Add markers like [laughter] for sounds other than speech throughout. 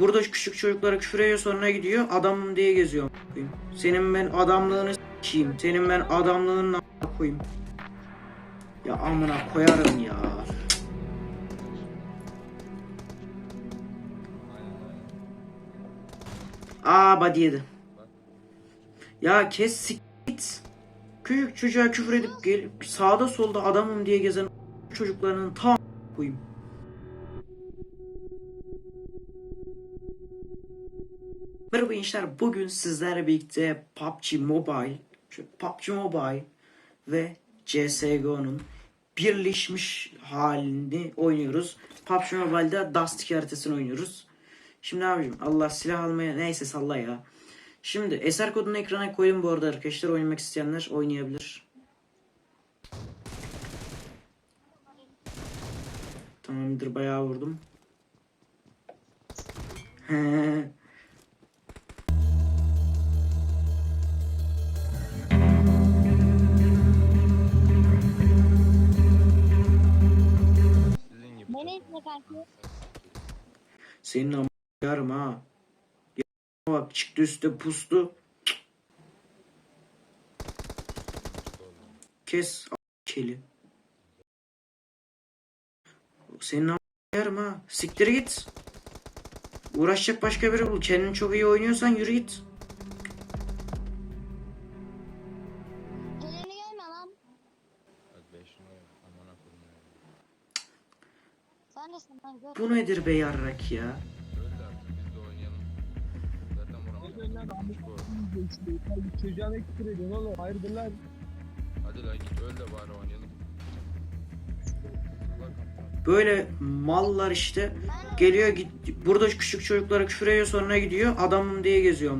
Burada küçük çocuklara küfür ediyor sonra gidiyor adamım diye geziyor. a**ayım. Senin ben adamlığını s**eyim. Senin ben adamlığını koyayım. Ya amına koyarım ya. Aa body yedi. Ya kes sik git. Küçük çocuğa küfür edip gelip sağda solda adamım diye gezen çocuklarının tam koyayım. Merhaba gençler. Bugün sizlerle birlikte PUBG Mobile, PUBG Mobile ve CSGO'nun birleşmiş halini oynuyoruz. PUBG Mobile'da Dust haritasını oynuyoruz. Şimdi abicim Allah silah almaya neyse salla ya. Şimdi eser kodunu ekrana koydum bu arada arkadaşlar. Oynamak isteyenler oynayabilir. Tamamdır bayağı vurdum. He. Senin ama yarım ha. Ya bak çıktı üstte pustu. Kes keli. Senin ama yarım ha. Siktir git. Uğraşacak başka biri bul. Kendin çok iyi oynuyorsan yürü git. Bu nedir be yarrak ya? Çocuğa ne oğlum? Hayırdır? Hadi lan git öl de bari oynayalım. Böyle mallar işte geliyor git burada küçük çocuklara küfür sonra gidiyor adamım diye geziyor.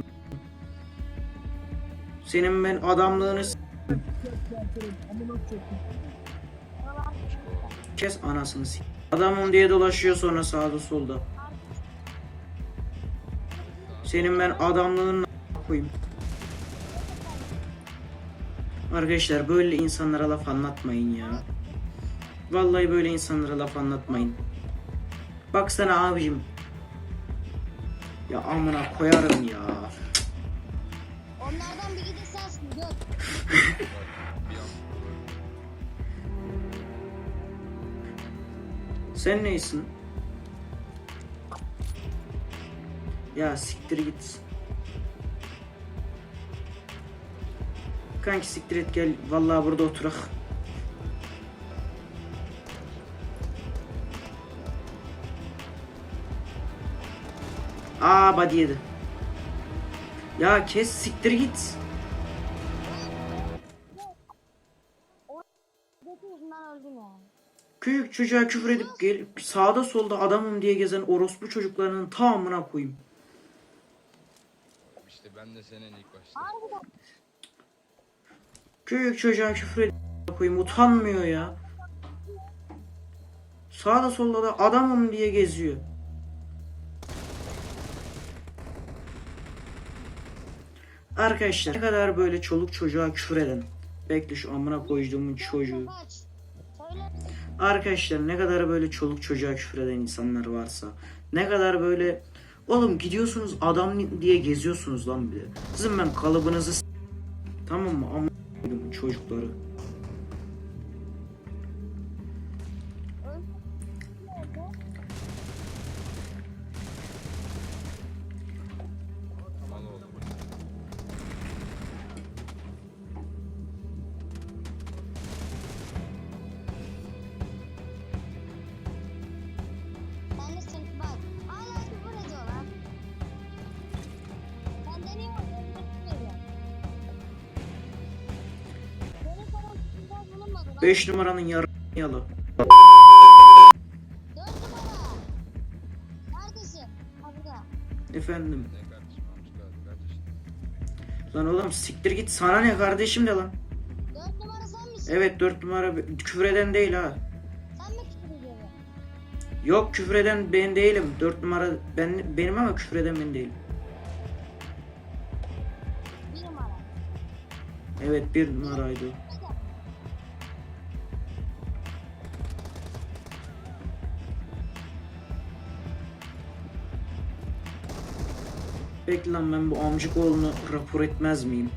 Senin ben adamlığını kes anasını s- Adamım diye dolaşıyor sonra sağda solda. Senin ben adamlığını koyayım. Arkadaşlar böyle insanlara laf anlatmayın ya. Vallahi böyle insanlara laf anlatmayın. Baksana abicim. Ya amına koyarım ya. Onlardan biri de sensin gör. [laughs] Sen neysin? Ya siktir git. Kanki siktir et gel. Vallahi burada oturak. Aa body yedi. Ya kes siktir git. Küçük çocuğa küfür edip gelip sağda solda adamım diye gezen orospu çocuklarının tamamına koyayım. İşte ben de senin ilk başta. Küçük çocuğa küfür edip koyayım utanmıyor ya. Sağda solda da adamım diye geziyor. Arkadaşlar ne kadar böyle çoluk çocuğa küfür eden. Bekle şu amına koyduğumun çocuğu. Arkadaşlar ne kadar böyle çoluk çocuğa küfür eden insanlar varsa. Ne kadar böyle Oğlum gidiyorsunuz adam diye geziyorsunuz lan bir de. Sizin ben kalıbınızı Tamam mı? Koyduğumun çocukları. 5 numaranın yarı yalı. Efendim. Lan oğlum siktir git sana ne kardeşim de lan. Dört numara sen misin? Evet 4 numara küfür eden değil ha. Sen mi küfür ediyorsun? Yok küfür eden ben değilim. 4 numara ben benim ama küfür eden ben değilim. Bir numara. Evet 1 numaraydı. o. Bekle lan ben bu amcık oğlunu rapor etmez miyim?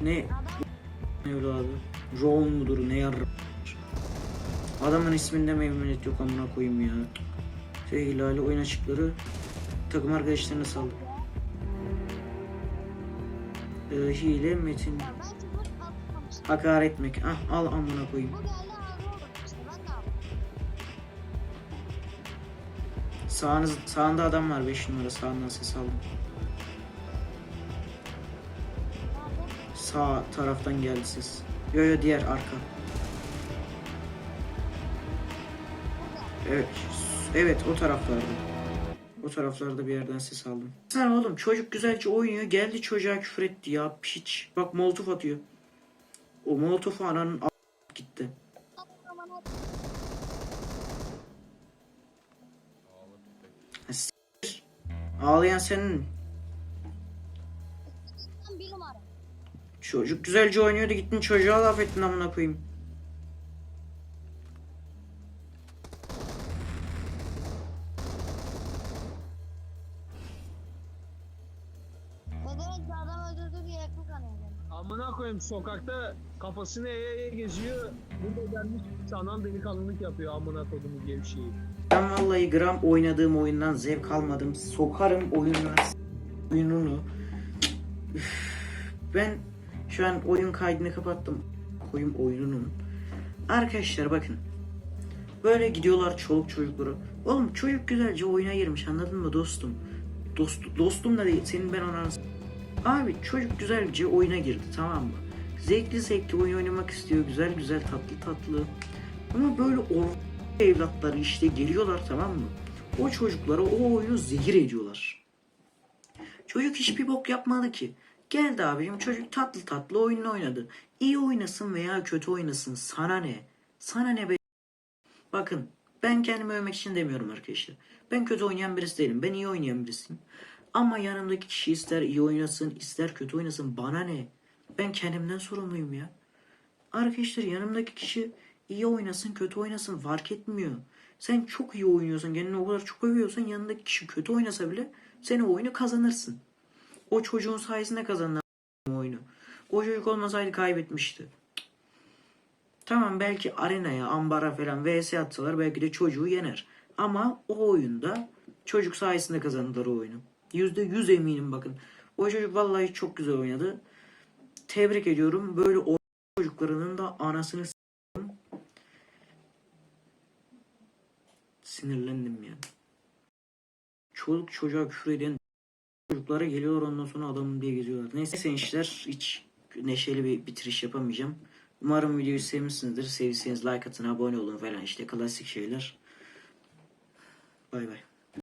Ne evladı? Ron mudur ne yar? Adamın isminde memnuniyet yok amına koyayım ya. Sevgili Ali oyun açıkları takım arkadaşlarına saldı. Ee, hile metin hakaret etmek. Ah al amına koyayım. Sağınız, sağında adam var 5 numara sağından ses aldım. Sağ taraftan geldi ses. Yo yo diğer arka. Evet. Evet o taraflarda. O taraflarda bir yerden ses aldım. Sen oğlum çocuk güzelce oynuyor. Geldi çocuğa küfür etti ya. Piç. Bak molotof atıyor. O molotofu ananın gitti. Ağlayan senin. Bir. Çocuk güzelce oynuyordu gittin çocuğa laf ettin amına koyayım. Bir adam öldürdü diye ekmek kanıyor benim. Amına koyayım sokakta kafasını eğe eğe geziyor. Burada gelmiş sanal delikanlılık yapıyor amına kodumu gevşeyi. Ben vallahi gram oynadığım oyundan zevk almadım. Sokarım oyununa oyununu. Ben şu an oyun kaydını kapattım. Koyun oyununun. Arkadaşlar bakın. Böyle gidiyorlar çoluk çocukları. Oğlum çocuk güzelce oyuna girmiş anladın mı dostum? Dost, dostum da değil senin ben ona Abi çocuk güzelce oyuna girdi tamam mı? Zevkli zevkli oyun oynamak istiyor. Güzel güzel tatlı tatlı. Ama böyle or evlatları işte geliyorlar tamam mı? O çocuklara o oyunu zehir ediyorlar. Çocuk hiçbir bok yapmadı ki. Geldi abicim çocuk tatlı tatlı oyununu oynadı. İyi oynasın veya kötü oynasın sana ne? Sana ne be? Bakın ben kendimi övmek için demiyorum arkadaşlar. Ben kötü oynayan birisi değilim. Ben iyi oynayan birisiyim. Ama yanımdaki kişi ister iyi oynasın ister kötü oynasın bana ne? Ben kendimden sorumluyum ya. Arkadaşlar yanımdaki kişi iyi oynasın kötü oynasın fark etmiyor. Sen çok iyi oynuyorsan kendini o kadar çok övüyorsan yanındaki kişi kötü oynasa bile sen o oyunu kazanırsın. O çocuğun sayesinde kazandı o oyunu. O çocuk olmasaydı kaybetmişti. Tamam belki arenaya, ambara falan vs atsalar belki de çocuğu yener. Ama o oyunda çocuk sayesinde kazandılar o oyunu. Yüzde yüz eminim bakın. O çocuk vallahi çok güzel oynadı. Tebrik ediyorum. Böyle o çocuklarının da anasını s**tim. Sinirlendim yani. Çoluk çocuğa küfür eden çocuklara geliyorlar ondan sonra adamım diye geziyorlar. Neyse gençler hiç neşeli bir bitiriş yapamayacağım. Umarım videoyu sevmişsinizdir. Sevdiyseniz like atın, abone olun falan işte klasik şeyler. Bay bay.